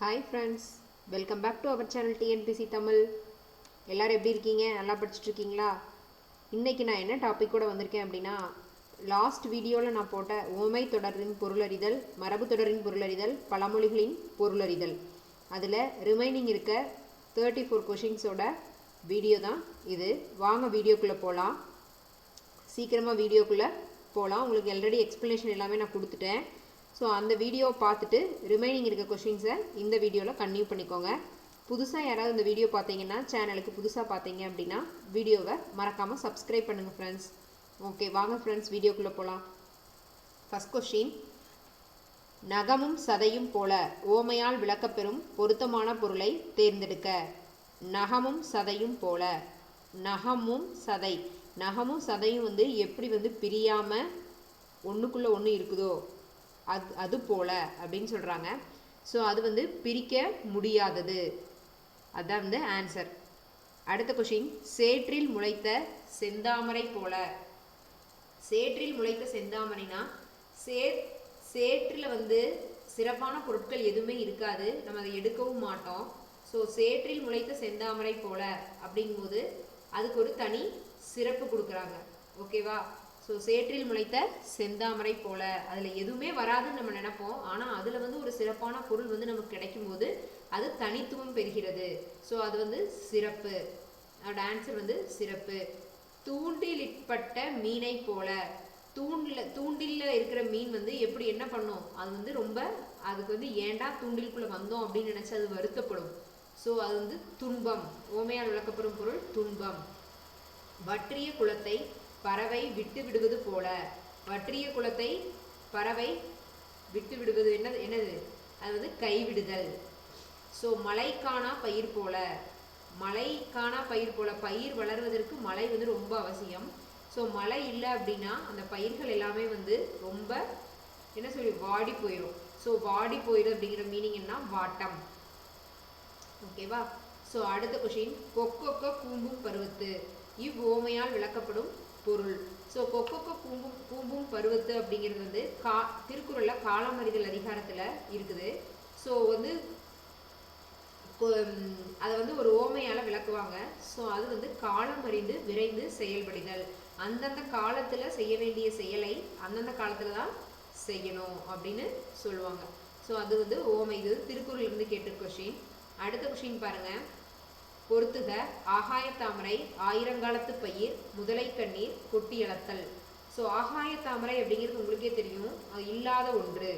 Hi friends welcome back to our channel TNPSC Tamil எல்லோரும் எப்படி இருக்கீங்க? நல்லா படிச்சுட்ருக்கீங்களா இன்றைக்கி நான் என்ன டாபிக் கூட வந்திருக்கேன் அப்படின்னா லாஸ்ட் வீடியோவில் நான் போட்ட ஓமை தொடரின் பொருளறிதல் மரபு தொடரின் பொருளறிதல் பழமொழிகளின் பொருளறிதல். அதில் ரிமைனிங் இருக்க தேர்ட்டி ஃபோர் கொஷின்ஸோட வீடியோ தான் இது. வாங்க வீடியோக்குள்ளே போகலாம் சீக்கிரமாக வீடியோக்குள்ளே போகலாம் உங்களுக்கு ஆல்ரெடி எக்ஸ்ப்ளனேஷன் எல்லாமே நான் கொடுத்துட்டேன். ஸோ அந்த வீடியோவை பார்த்துட்டு ரிமைனிங் இருக்க கொஷின்ஸை இந்த வீடியோவில் கன்டினியூ பண்ணிக்கோங்க. புதுசாக யாராவது இந்த வீடியோ பார்த்தீங்கன்னா சேனலுக்கு புதுசாக பார்த்தீங்க அப்படின்னா வீடியோவை மறக்காமல் சப்ஸ்கிரைப் பண்ணுங்கள் ஃப்ரெண்ட்ஸ் ஓகே வாங்க ஃப்ரெண்ட்ஸ் வீடியோக்குள்ளே போகலாம் ஃபஸ்ட் கொஷின் நகமும் சதையும் போல ஓமையால் விளக்கப்பெறும் பொருத்தமான பொருளை தேர்ந்தெடுக்க. நகமும் சதையும் போல. நகமும் சதை. நகமும் சதையும் வந்து எப்படி வந்து பிரியாமல் ஒன்றுக்குள்ளே ஒன்று இருக்குதோ? அது அது போல அப்படின்னு சொல்கிறாங்க ஸோ அது வந்து பிரிக்க முடியாதது. அதான் வந்து ஆன்சர் அடுத்த கொஷின் சேற்றில் முளைத்த செந்தாமரை போல. சேற்றில் முளைத்த செந்தாமரைனா சேர் சேற்றில் வந்து சிறப்பான பொருட்கள் எதுவுமே இருக்காது. நம்ம அதை எடுக்கவும் மாட்டோம். ஸோ சேற்றில் முளைத்த செந்தாமரை போல அப்படிங்கும்போது அதுக்கு ஒரு தனி சிறப்பு கொடுக்குறாங்க. ஓகேவா ஸோ சேற்றில் முளைத்த செந்தாமரை போல. அதில் எதுவுமே வராதுன்னு நம்ம நினைப்போம். ஆனால் அதில் வந்து ஒரு சிறப்பான பொருள் வந்து நமக்கு கிடைக்கும்போது அது தனித்துவம் பெறுகிறது. ஸோ அது வந்து சிறப்பு. அதோட ஆன்சர் வந்து சிறப்பு. தூண்டிலிட்பட்ட மீனை போல. தூண்டில் தூண்டிலில் இருக்கிற மீன் வந்து எப்படி என்ன பண்ணும்? அது வந்து ரொம்ப அதுக்கு வந்து ஏண்டா தூண்டிலுக்குள்ளே வந்தோம் அப்படின்னு நினச்சி அது வருத்தப்படும். ஸோ அது வந்து துன்பம். ஓமையால் விளக்கப்படும் பொருள் துன்பம். வற்றிய குளத்தை பறவை விட்டு விடுவது போல. வற்றிய குளத்தை பறவை விட்டு விடுவது என்னது என்னது? அது வந்து கைவிடுதல். ஸோ மழை காணா பயிர் போல. மழை காணா பயிர் போல. பயிர் வளர்வதற்கு மழை வந்து ரொம்ப அவசியம். ஸோ மழை இல்லை அப்படின்னா அந்த பயிர்கள் எல்லாமே வந்து ரொம்ப என்ன சொல்லி வாடி போயிடும் ஸோ வாடி போயிடும் அப்படிங்கிற மீனிங் என்ன? வாட்டம். ஓகேவா ஸோ அடுத்த கொஷின் கொக்கொக்க கூம்பும் பருவத்து. இவ்வோமையால் விளக்கப்படும் பொருள். ஸோ கொக்கொக்க கூம்பும் கூம்பும் பருவத்து அப்படிங்கிறது வந்து கா திருக்குறளில் காலமறிதல் அதிகாரத்தில் இருக்குது. ஸோ வந்து அதை வந்து ஒரு ஓமையால் விளக்குவாங்க. ஸோ அது வந்து காலம் அறிந்து விரைந்து செயல்படுதல். அந்தந்த காலத்தில் செய்ய வேண்டிய செயலை அந்தந்த காலத்தில் தான் செய்யணும் அப்படின்னு சொல்லுவாங்க. ஸோ அது வந்து ஓமை. இது திருக்குறள் இருந்து கேட்ட கொஷின் அடுத்த கொஷின் பாருங்கள் பொருத்துக ஆகாய தாமரை ஆயிரங்காலத்து பயிர் முதலை கண்ணீர் கொட்டி அளத்தல் ஸோ ஆகாய தாமரை அப்படிங்கிறது உங்களுக்கே தெரியும். இல்லாத ஒன்று.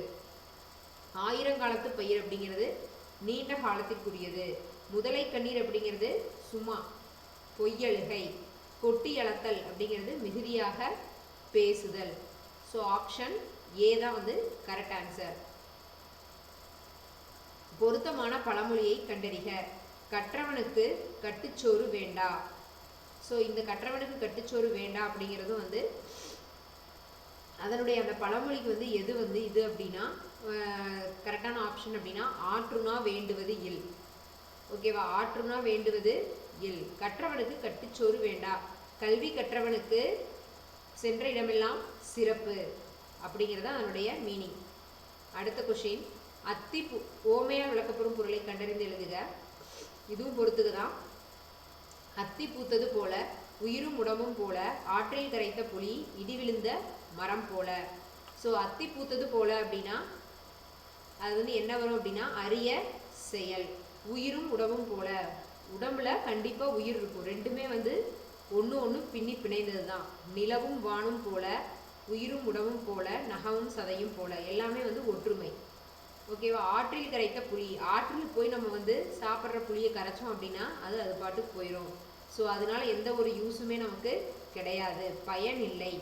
ஆயிரங்காலத்து பயிர் அப்படிங்கிறது நீண்ட காலத்திற்குரியது. முதலை கண்ணீர் அப்படிங்கிறது சும்மா பொய்யழுகை. கொட்டி அளத்தல் அப்படிங்கிறது மிகுதியாக பேசுதல். ஸோ ஆப்ஷன் ஏ தான் வந்து கரெக்ட் ஆன்சர் பொருத்தமான பழமொழியை கண்டறிக. கற்றவனுக்கு கட்டுச்சோறு வேண்டா. ஸோ இந்த கற்றவனுக்கு கட்டுச்சோறு வேண்டா அப்படிங்கிறதும் வந்து அதனுடைய அந்த பழமொழிக்கு வந்து எது வந்து இது அப்படின்னா கரெக்டான ஆப்ஷன் அப்படின்னா ஆற்றுனா வேண்டுவது இல். ஓகேவா ஆற்றுனா வேண்டுவது இல். கற்றவனுக்கு கட்டுச்சோறு வேண்டா. கல்வி கற்றவனுக்கு சென்ற இடமெல்லாம் சிறப்பு அப்படிங்கிறது அதனுடைய மீனிங் அடுத்த கொஷின் அத்தி பூ ஓமையால் விளக்கப்படும் பொருளை கண்டறிந்து எழுதுக. இதுவும் பொறுத்துக்கு தான் அத்தி பூத்தது போல உயிரும் உடம்பும் போல ஆற்றில் கரைத்த புலி இடி விழுந்த மரம் போல. ஸோ அத்தி பூத்தது போல அப்படின்னா அது வந்து என்ன வரும் அப்படின்னா அரிய செயல். உயிரும் உடம்பும் போல. உடம்புல கண்டிப்பாக உயிர் இருக்கும். ரெண்டுமே வந்து ஒன்று ஒன்று பின்னி பிணைந்தது தான் நிலவும் வானும் போல உயிரும் உடம்பும் போல நகமும் சதையும் போல. எல்லாமே வந்து ஒற்றுமை. ஓகேவா? ஆற்றில் கரைத்த புளி ஆற்றில் போய் நம்ம வந்து சாப்பிட்ற புளியை கரைச்சோம் அப்படின்னா அது அது பாட்டுக்கு போயிடும் ஸோ அதனால எந்த ஒரு யூஸுமே நமக்கு கிடையாது. பயன் இல்லை.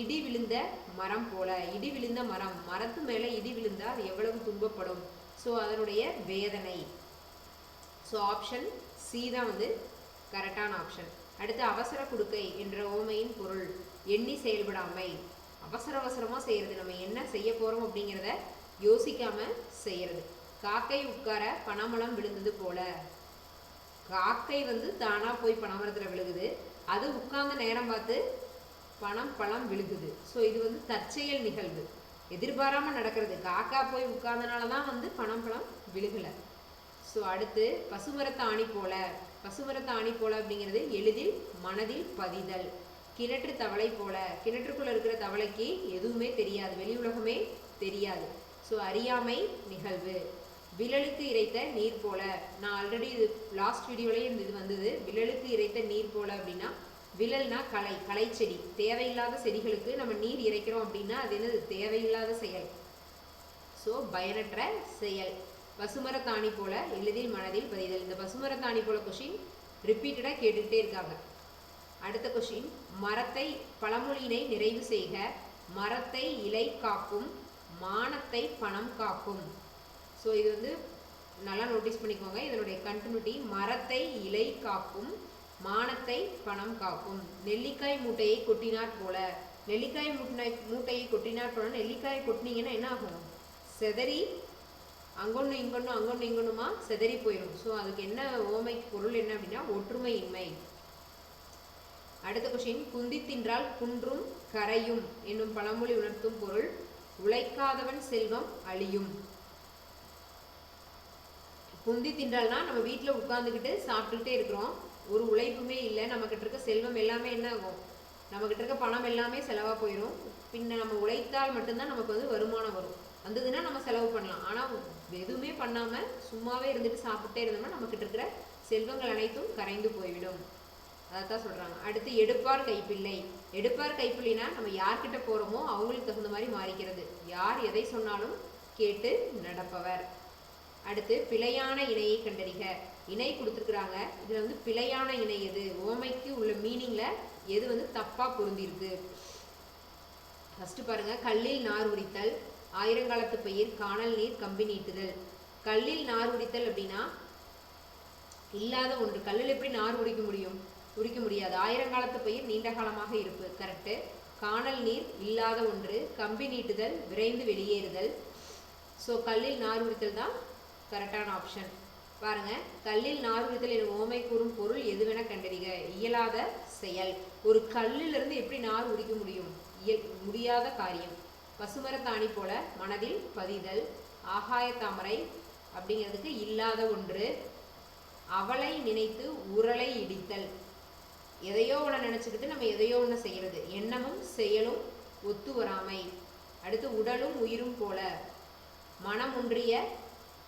இடி விழுந்த மரம் போல. இடி விழுந்த மரம். மரத்து மேலே இடி விழுந்தால் அது எவ்வளவு துன்பப்படும்? ஸோ அதனுடைய வேதனை. ஸோ ஆப்ஷன் சி தான் வந்து கரெக்டான ஆப்ஷன் அடுத்து அவசர குடுக்கை என்ற ஓமையின் பொருள். எண்ணி செயல்படாமை. அவசர அவசரமாக செய்கிறது நம்ம என்ன செய்ய போகிறோம் அப்படிங்கிறத யோசிக்காம செய்கிறது காக்கை உட்கார பனமலம் விழுந்தது போல. காக்கை வந்து தானாக போய் பனமரத்தில் விழுகுது. அது உட்கார்ந்த நேரம் பார்த்து பணம் பழம் விழுகுது. ஸோ இது வந்து தற்செயல் நிகழ்வு. எதிர்பாராமல் நடக்கிறது. காக்கா போய் உட்கார்ந்தனால தான் வந்து பணம் பழம் விழுகலை. ஸோ அடுத்து பசுமரத்து ஆணி போல. பசுமரத்து ஆணி போல அப்படிங்கிறது எளிதில் மனதில் பதிதல். கிணற்று தவளை போல. கிணற்றுக்குள்ளே இருக்கிற தவளைக்கு எதுவுமே தெரியாது. வெளி உலகமே தெரியாது. ஸோ அறியாமை நிகழ்வு. விழலுக்கு இறைத்த நீர் போல. நான் ஆல்ரெடி இது லாஸ்ட் வீடியோலேயே இந்த இது வந்தது. விழலுக்கு இறைத்த நீர் போல அப்படின்னா விழல்னா களை களை செடி. தேவையில்லாத செடிகளுக்கு நம்ம நீர் இறைக்கிறோம் அப்படின்னா அது என்னது? தேவையில்லாத செயல். ஸோ பயனற்ற செயல். பசுமரத்தாணி போல எளிதில் மனதில் பதிதல். இந்த பசுமரத்தாணி போல கொஷின் ரிப்பீட்டடாக கேட்டுக்கிட்டே இருக்காங்க. அடுத்த கொஷின் மரத்தை பழமொழியினை நிறைவு செய்க. மரத்தை இலை காக்கும் மானத்தை பணம் காக்கும். ஸோ இது வந்து நல்லா நோட்டீஸ் பண்ணிக்கோங்க. இதனுடைய கண்டினியூட்டி மரத்தை இலை காக்கும் மானத்தை பணம் காக்கும். நெல்லிக்காய் மூட்டையை கொட்டினாற் போல. நெல்லிக்காய் மூட்டை மூட்டையை கொட்டினாற் போல. நெல்லிக்காயை கொட்டினீங்கன்னா என்ன ஆகும்? செதறி அங்கொன்று இங்கொன்று அங்கொன்று இங்கொன்றுமா செதறி போயிடும் ஸோ அதுக்கு என்ன ஓமை பொருள் என்ன அப்படின்னா ஒற்றுமையின்மை. அடுத்த கொஷின் குந்தி தின்றால் குன்றும் கரையும் என்னும் பழமொழி உணர்த்தும் பொருள் உழைக்காதவன் செல்வம் அழியும். புந்தி தின்றால்னா நம்ம வீட்டில் உட்காந்துக்கிட்டு சாப்பிட்டுக்கிட்டே இருக்கிறோம். ஒரு உழைப்புமே இல்லை. நம்மக்கிட்ட இருக்க செல்வம் எல்லாமே என்ன ஆகும்? நம்மக்கிட்ட இருக்க பணம் எல்லாமே செலவாக போயிடும் பின்ன நம்ம உழைத்தால் மட்டும்தான் நமக்கு வந்து வருமானம் வரும். வந்ததுன்னா நம்ம செலவு பண்ணலாம். ஆனால் எதுவுமே பண்ணாமல் சும்மாவே இருந்துட்டு சாப்பிட்டே இருந்தோம்னா நம்மக்கிட்ட இருக்கிற செல்வங்கள் அனைத்தும் கரைந்து போய்விடும். அதைத்தான் சொல்கிறாங்க அடுத்து எடுப்பார் கைப்பிள்ளை. எடுப்பார் கைப்பிள்ளைனா நம்ம யார்கிட்ட போகிறோமோ அவங்களுக்கு தகுந்த மாதிரி மாறிக்கிறது. யார் எதை சொன்னாலும் கேட்டு நடப்பவர். அடுத்து பிழையான இணையை கண்டறிக. இணை கொடுத்துருக்குறாங்க. இதில் வந்து பிழையான இணை எது? ஓமைக்கு உள்ள மீனிங்கில் எது வந்து தப்பாக பொருந்திருக்கு? ஃபஸ்ட்டு பாருங்க கல்லில் நார் உரித்தல் ஆயிரங்காலத்து பயிர் காணல் நீர் கம்பி நீட்டுதல். கல்லில் நார் உரித்தல் அப்படின்னா இல்லாத ஒன்று. கல்லில் எப்படி நார் உரிக்க முடியும்? உரிக்க முடியாது. ஆயிரங்காலத்து பயிர் நீண்ட காலமாக இருப்பு. கரெக்டு காணல் நீர் இல்லாத ஒன்று. கம்பி நீட்டுதல் விரைந்து வெளியேறுதல். ஸோ கல்லில் நார் உரித்தல் தான் கரெக்டான ஆப்ஷன் பாருங்க. கல்லில் நார் உரித்தல் என ஓமை கூறும் பொருள் எதுவென கண்டறிக? இயலாத செயல். ஒரு கல்லிலிருந்து எப்படி நார் உரிக்க முடியும்? இயல் முடியாத காரியம். பசுமரத்தாணி போல மனதில் பதிதல். ஆகாய தாமரை அப்படிங்கிறதுக்கு இல்லாத ஒன்று. அவளை நினைத்து உரலை இடித்தல். எதையோ ஒன்று நினச்சிக்கிட்டு நம்ம எதையோ ஒன்று செய்கிறது எண்ணமும் செயலும் ஒத்து வராமை. அடுத்து உடலும் உயிரும் போல. மனம் ஒன்றிய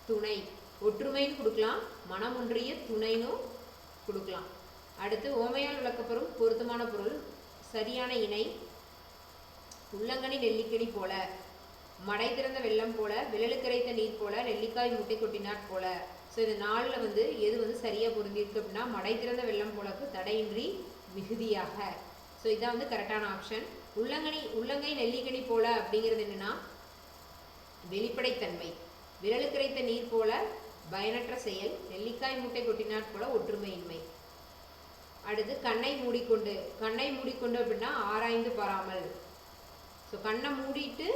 துணை. ஒற்றுமைன்னு கொடுக்கலாம். மனம் ஒன்றிய துணைனும் கொடுக்கலாம். அடுத்து ஓமையால் விளக்கப்பெறும் பொருத்தமான பொருள். சரியான இணை. உள்ளங்கனி நெல்லிக்கனி போல. மடை திறந்த வெள்ளம் போல. விழலுக்கரைத்த நீர் போல. நெல்லிக்காய் முட்டை கொட்டினாற் போல. ஸோ இந்த நாளில் வந்து எது வந்து சரியாக பொருந்திருக்கு அப்படின்னா மடை திறந்த வெள்ளம் போலக்கு தடையின்றி மிகுதியாக. ஸோ இதான் வந்து கரெக்டான ஆப்ஷன் உள்ளங்கனி உள்ளங்கை நெல்லிக்கனி போல அப்படிங்கிறது என்னென்னா வெளிப்படைத்தன்மை. விரலு கிடைத்த நீர் போல பயனற்ற செயல். நெல்லிக்காய் மூட்டை கொட்டினாற் போல ஒற்றுமையின்மை. அடுத்து கண்ணை மூடிக்கொண்டு கண்ணை மூடிக்கொண்டு அப்படின்னா ஆராய்ந்து பாராமல். ஸோ கண்ணை மூடிட்டு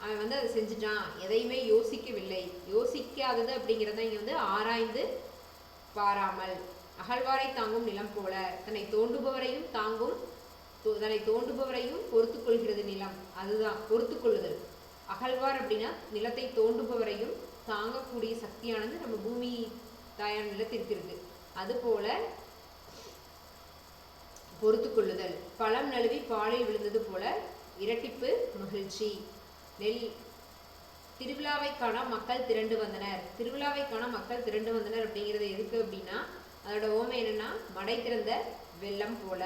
அவன் வந்து அதை செஞ்சுட்டான். எதையுமே யோசிக்கவில்லை. யோசிக்காதது அப்படிங்கிறத இங்கே வந்து ஆராய்ந்து பாராமல். அகழ்வாரை தாங்கும் நிலம் போல. தன்னை தோண்டுபவரையும் தாங்கும் தோ- தன்னை தோண்டுபவரையும் பொறுத்து கொள்கிறது நிலம். அதுதான் பொறுத்து கொள்ளுதல் அகழ்வார் அப்படின்னா நிலத்தை தோண்டுபவரையும் தாங்கக்கூடிய சக்தியானது நம்ம பூமி தாயான நிலத்திற்கு இருக்கு. அதுபோல பொறுத்து கொள்ளுதல் பழம் நழுவி பாலில் விழுந்தது போல இரட்டிப்பு மகிழ்ச்சி. நெல் திருவிழாவை காண மக்கள் திரண்டு வந்தனர். திருவிழாவை காண மக்கள் திரண்டு வந்தனர் அப்படிங்கிறது எதுக்கு அப்படின்னா அதோட ஓமை என்னன்னா மடை திறந்த வெள்ளம் போல.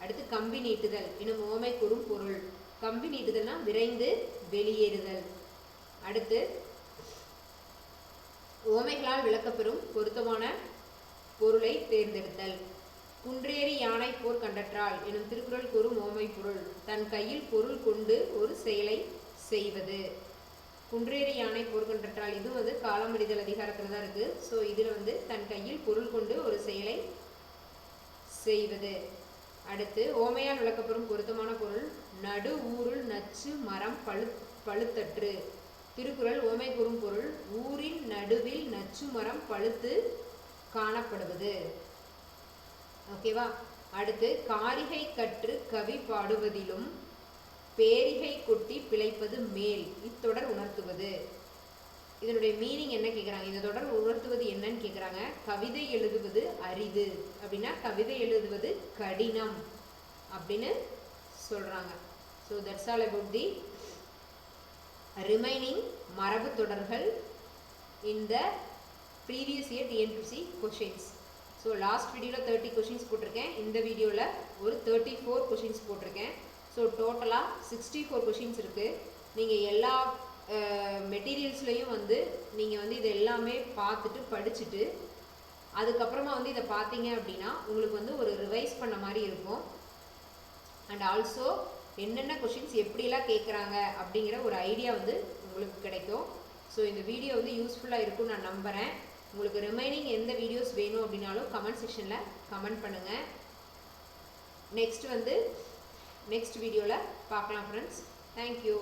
அடுத்து கம்பி நீட்டுதல். எனும் ஓமை கூறும் பொருள். கம்பி நீட்டுதல்னா விரைந்து வெளியேறுதல். அடுத்து ஓமைகளால் விளக்கப்பெறும் பொருத்தமான பொருளை தேர்ந்தெடுத்தல். குன்றேறி யானை போர் கண்டற்றால் எனும் திருக்குறள் கூறும் ஓமை பொருள். தன் கையில் பொருள் கொண்டு ஒரு செயலை செய்வது. குன்றேறி யானை போர் இதுவும் வந்து காலமறிதல் அதிகாரத்தில் தான் இருக்குது ஸோ இதில் வந்து தன் கையில் பொருள் கொண்டு ஒரு செயலை செய்வது. அடுத்து ஓமையால் விளக்கப்பெறும் பொருத்தமான பொருள் நடு ஊருள் நச்சு மரம் பழு பழுத்தற்று. திருக்குறள் ஓமை கூறும் பொருள் ஊரின் நடுவில் நச்சு மரம் பழுத்து காணப்படுவது. ஓகேவா அடுத்து காரிகை கற்று கவி பாடுவதிலும் பேரிகை கொட்டி பிழைப்பது மேல். இத்தொடர் உணர்த்துவது. இதனுடைய மீனிங் என்ன கேட்குறாங்க இந்த தொடர் உணர்த்துவது என்னன்னு கேட்குறாங்க கவிதை எழுதுவது அரிது. அப்படின்னா கவிதை எழுதுவது கடினம் அப்படின்னு சொல்கிறாங்க so that's all about the remaining மரபு தொடர்கள் in the previous year TNPSC questions so last வீடியோவில் தேர்ட்டி கொஷின்ஸ் போட்டிருக்கேன். இந்த வீடியோவில் ஒரு தேர்ட்டி ஃபோர் கொஷின்ஸ் போட்டிருக்கேன். ஸோ டோட்டலாக சிக்ஸ்டி ஃபோர் கொஷின்ஸ் இருக்குது நீங்கள் எல்லா மெட்டீரியல்ஸ்லையும் வந்து நீங்கள் வந்து இது எல்லாமே பார்த்துட்டு படிச்சுட்டு அதுக்கப்புறமா வந்து இதை பார்த்தீங்க அப்படின்னா உங்களுக்கு வந்து ஒரு ரிவைஸ் பண்ண மாதிரி இருக்கும். அண்ட் ஆல்சோ என்னென்ன கொஷின்ஸ் எப்படிலாம் கேட்குறாங்க அப்படிங்கிற ஒரு ஐடியா வந்து உங்களுக்கு கிடைக்கும். ஸோ இந்த வீடியோ வந்து யூஸ்ஃபுல்லாக இருக்கும்னு நான் நம்புகிறேன் உங்களுக்கு ரிமைனிங் எந்த வீடியோஸ் வேணும் அப்படின்னாலும் கமெண்ட் செக்ஷனில் கமெண்ட் பண்ணுங்கள் நெக்ஸ்ட் வந்து நெக்ஸ்ட் வீடியோவில் பார்க்கலாம் ஃப்ரெண்ட்ஸ் தேங்க்யூ